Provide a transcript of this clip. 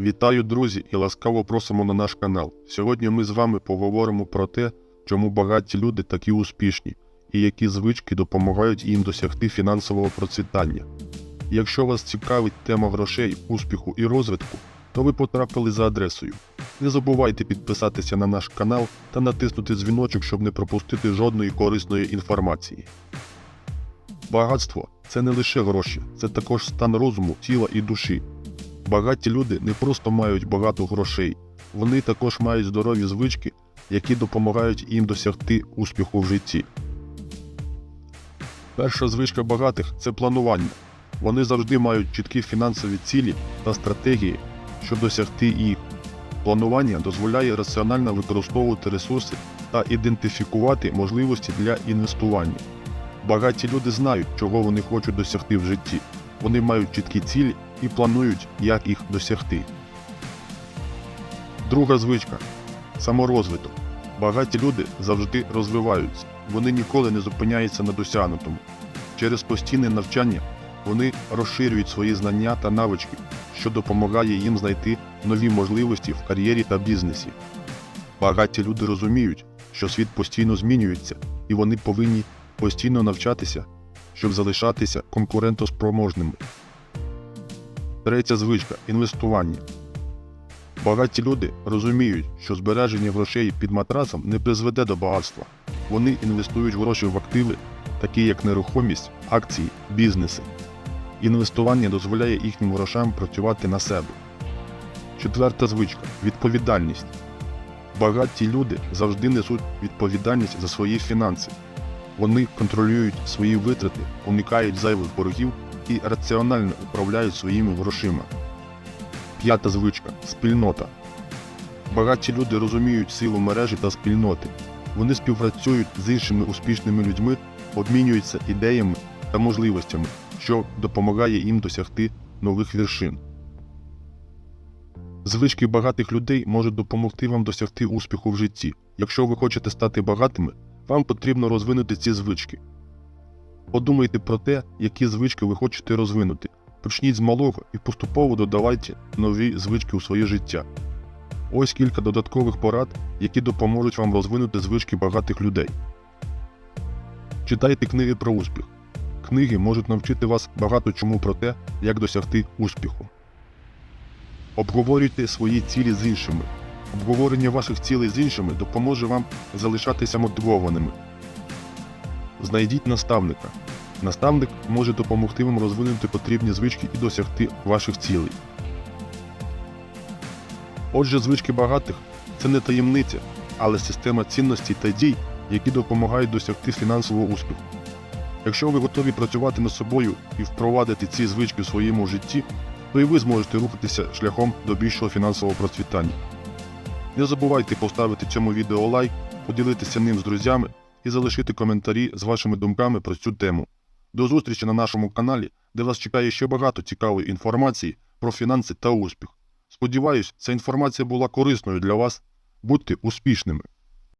Вітаю, друзі, і ласкаво просимо на наш канал. Сьогодні ми з вами поговоримо про те, чому багаті люди такі успішні і які звички допомагають їм досягти фінансового процвітання. Якщо вас цікавить тема грошей, успіху і розвитку, то ви потрапили за адресою. Не забувайте підписатися на наш канал та натиснути дзвіночок, щоб не пропустити жодної корисної інформації. Багатство це не лише гроші, це також стан розуму, тіла і душі. Багаті люди не просто мають багато грошей, вони також мають здорові звички, які допомагають їм досягти успіху в житті. Перша звичка багатих це планування. Вони завжди мають чіткі фінансові цілі та стратегії, щоб досягти їх. Планування дозволяє раціонально використовувати ресурси та ідентифікувати можливості для інвестування. Багаті люди знають, чого вони хочуть досягти в житті. Вони мають чіткі цілі і планують, як їх досягти. Друга звичка саморозвиток. Багаті люди завжди розвиваються, вони ніколи не зупиняються на досягнутому. Через постійне навчання вони розширюють свої знання та навички, що допомагає їм знайти нові можливості в кар'єрі та бізнесі. Багаті люди розуміють, що світ постійно змінюється, і вони повинні постійно навчатися, щоб залишатися конкурентоспроможними. Третя звичка інвестування. Багаті люди розуміють, що збереження грошей під матрасом не призведе до багатства. Вони інвестують гроші в активи, такі як нерухомість, акції, бізнеси. Інвестування дозволяє їхнім грошам працювати на себе. Четверта звичка відповідальність. Багаті люди завжди несуть відповідальність за свої фінанси. Вони контролюють свої витрати, уникають зайвих боргів і раціонально управляють своїми грошима. П'ята звичка спільнота. Багаті люди розуміють силу мережі та спільноти. Вони співпрацюють з іншими успішними людьми, обмінюються ідеями та можливостями, що допомагає їм досягти нових вершин. Звички багатих людей можуть допомогти вам досягти успіху в житті. Якщо ви хочете стати багатими, вам потрібно розвинути ці звички. Подумайте про те, які звички ви хочете розвинути. Почніть з малого і поступово додавайте нові звички у своє життя. Ось кілька додаткових порад, які допоможуть вам розвинути звички багатих людей. Читайте книги про успіх. Книги можуть навчити вас багато чому про те, як досягти успіху. Обговорюйте свої цілі з іншими. Обговорення ваших цілей з іншими допоможе вам залишатися мотивованими. Знайдіть наставника. Наставник може допомогти вам розвинути потрібні звички і досягти ваших цілей. Отже, звички багатих це не таємниця, але система цінностей та дій, які допомагають досягти фінансового успіху. Якщо ви готові працювати над собою і впровадити ці звички в своєму житті, то і ви зможете рухатися шляхом до більшого фінансового процвітання. Не забувайте поставити цьому відео лайк, поділитися ним з друзями і залишити коментарі з вашими думками про цю тему. До зустрічі на нашому каналі, де вас чекає ще багато цікавої інформації про фінанси та успіх. Сподіваюсь, ця інформація була корисною для вас. Будьте успішними!